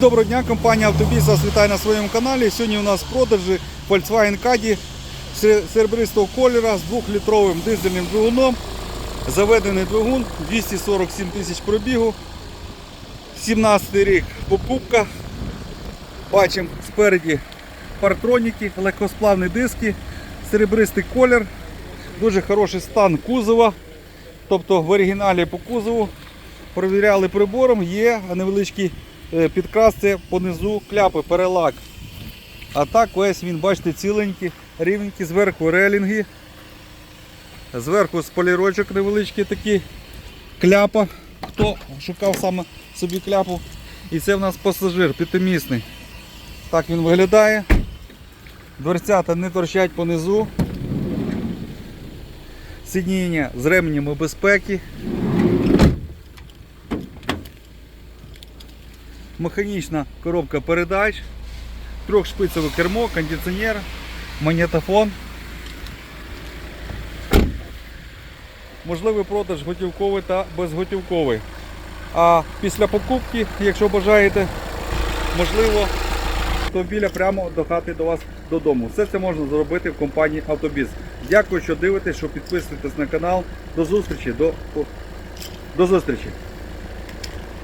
Доброго дня, компанія Автобіс вас вітає на своєму каналі. Сьогодні у нас продажі Volkswagen Caddy серебристого кольора з 2-літровим дизельним двигуном. Заведений двигун 247 тисяч пробігу. 17 рік покупка. Бачимо спереді партроніки, легкосплавні диски, серебристий колір, дуже хороший стан кузова. Тобто в оригіналі по кузову Провіряли прибором, є невеличкі е, підкраси понизу кляпи, перелак. А так весь він, бачите, ціленький, рівненький, зверху релінги. Зверху сполірочок невеличкий такий, кляпа. Хто шукав саме собі кляпу. І це в нас пасажир п'ятимісний. Так він виглядає. Дверцята не торчать понизу. Сидіння з ременями безпеки. Механічна коробка передач, трьохшпицеве кермо, кондиціонер, магнітофон. Можливий продаж готівковий та безготівковий. А після покупки, якщо бажаєте, можливо, автомобіля прямо до хати до вас додому. Все це можна зробити в компанії Автобіз. Дякую, що дивитесь, що підписуєтесь на канал. До зустрічі. До, до зустрічі.